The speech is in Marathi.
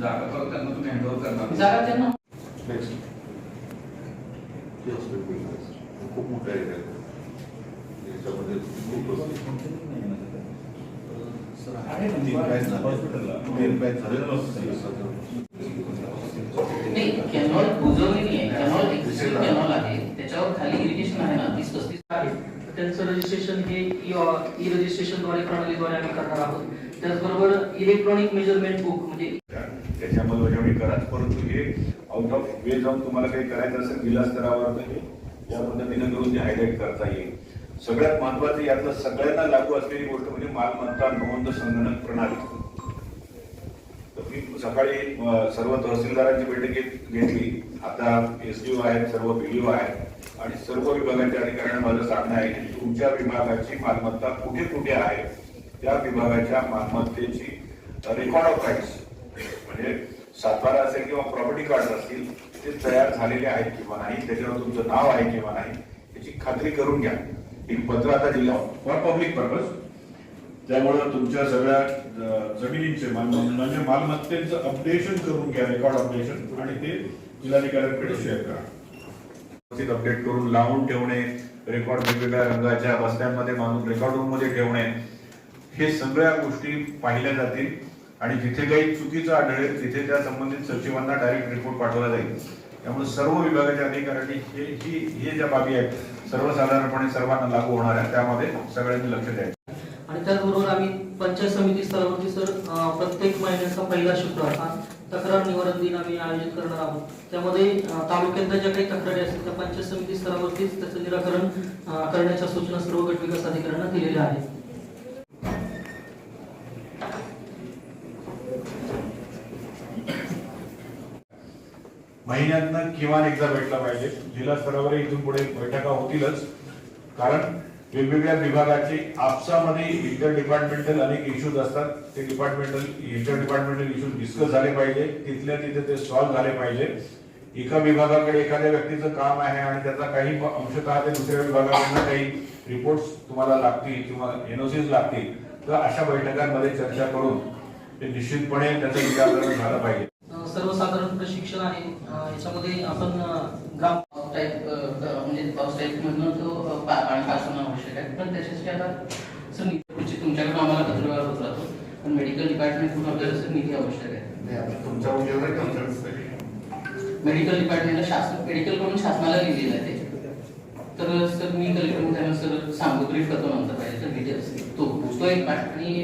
त्यांना तुम्ही हँडओव्हर करणार जागा त्यांना नेक्स्ट हॉस्पिटल खूप मोठा एरिया आहे याच्यामध्ये खूप तीन बॅच झाले तीन बॅच झाले नाही कॅनॉल बुजवलेली आहे कॅनॉल एक्झिस्टिंग कॅनॉल आहे त्याच्यावर खाली इरिगेशन आहे ना तीस पस्तीस आहे। त्यांचं रजिस्ट्रेशन हे ई रजिस्ट्रेशनद्वारे प्रणालीद्वारे आम्ही करणार आहोत. त्याचबरोबर इलेक्ट्रॉनिक मेज़रमेंट बुक म्हणजे त्याची अंमलबजावणी करा परंतु हे आउट ऑफ वे जाऊन तुम्हाला काही करायचं असेल जिल्हा स्तरावर तर हे या पद्धतीने करून ते हायलाईट करता येईल. सगळ्यात महत्वाचं यातलं सगळ्यांना लागू असलेली गोष्ट म्हणजे मालमत्ता नोंद संगणक प्रणाली. मी सकाळी सर्व तहसीलदारांची बैठक घेतली. आता एस डी आहेत सर्व बीडीओ आहेत आणि सर्व विभागाच्या अधिकाऱ्यांना माझं सांगणं आहे की तुमच्या विभागाची मालमत्ता कुठे कुठे आहे? त्या विभागाच्या मालमत्तेची रेकॉर्ड ऑफ राईट्स म्हणजे सातबारा असेल किंवा प्रॉपर्टी कार्ड असतील ते तयार झालेले आहेत किंवा नाही त्याच्यावर तुमचं नाव आहे किंवा नाही याची खात्री करून घ्या. एक पत्र आता जिल्हा फॉर पब्लिक पर्पज त्यामुळे तुमच्या सगळ्या जमिनींचे म्हणजे मालमत्तेचं अपडेशन करून घ्या रेकॉर्ड अपडेशन आणि ते जिल्हाधिकाऱ्यांकडे शेअर करा. व्यवस्थित अपडेट करून लावून ठेवणे रेकॉर्ड वेगवेगळ्या रंगाच्या बस्त्यांमध्ये बांधून रेकॉर्ड रूममध्ये ठेवणे. हे सगळ्या गोष्टी पाहिल्या जातील. आणि जिथे काही चुकीचं आढळेल तिथे त्या संबंधित सचिवांना डायरेक्ट रिपोर्ट पाठवला जाईल. त्यामुळे सर्व विभागाच्या अधिकाऱ्यांनी हे ही हे ज्या बाबी आहेत सर्वसाधारणपणे सर्वांना लागू होणार आहेत त्यामध्ये सगळ्यांनी लक्ष द्यायचं. आणि त्याचबरोबर आम्ही पंचायत समिती स्तरावरती सर प्रत्येक महिन्याचा पहिला शुक्रवार हा तक्रार निवारण दिन आम्ही आयोजित करणार आहोत. त्यामध्ये तालुक्यातल्या ज्या काही तक्रारी असतील त्या पंचायत समिती स्तरावरतीच त्याचं निराकरण करण्याच्या सूचना सर्व गट विकास अधिकाऱ्यांना दिलेल्या आहेत. महिन्यातनं किमान एकदा भेटला पाहिजे. जिल्हा स्तरावर इथून पुढे बैठका होतीलच. कारण वेगवेगळ्या विभागाचे आपसामध्ये इंटर डिपार्टमेंटल अनेक इश्यूज असतात. ते departmental inter departmental issues discuss झाले पाहिजे. तिथल्या तिथे ते सॉल्व्ह झाले पाहिजे. एका विभागाकडे एखाद्या व्यक्तीचं काम आहे आणि त्याचा काही अंशतः ते दुसऱ्या विभागाकडनं काही रिपोर्ट्स तुम्हाला लागतील किंवा एनओसीज लागतील. तर अशा बैठकांमध्ये चर्चा करून ते निश्चितपणे त्याचं निराकरण झालं पाहिजे. सर्वसाधारण प्रशिक्षण आहे याच्यामध्ये आपण ग्राम टाईप म्हणजे पाऊस टाईप मधनं तो पाणी पास होणं आवश्यक आहे. पण त्याच्यासाठी आता सर निधी तुमच्याकडून आम्हाला पत्रव्यवहार होत. राहतो पण मेडिकल डिपार्टमेंटकडून आपल्याला सर निधी आवश्यक आहे. तुमच्या उद्योगात काम करत मेडिकल डिपार्टमेंटला शासन मेडिकलकडून शासनाला लिहिलेलं आहे. तर सर मी कलेक्टर सर सांगतो ब्रीफ करतो नंतर पाहिजे तर डिटेल्स तो तो एक पार्ट आणि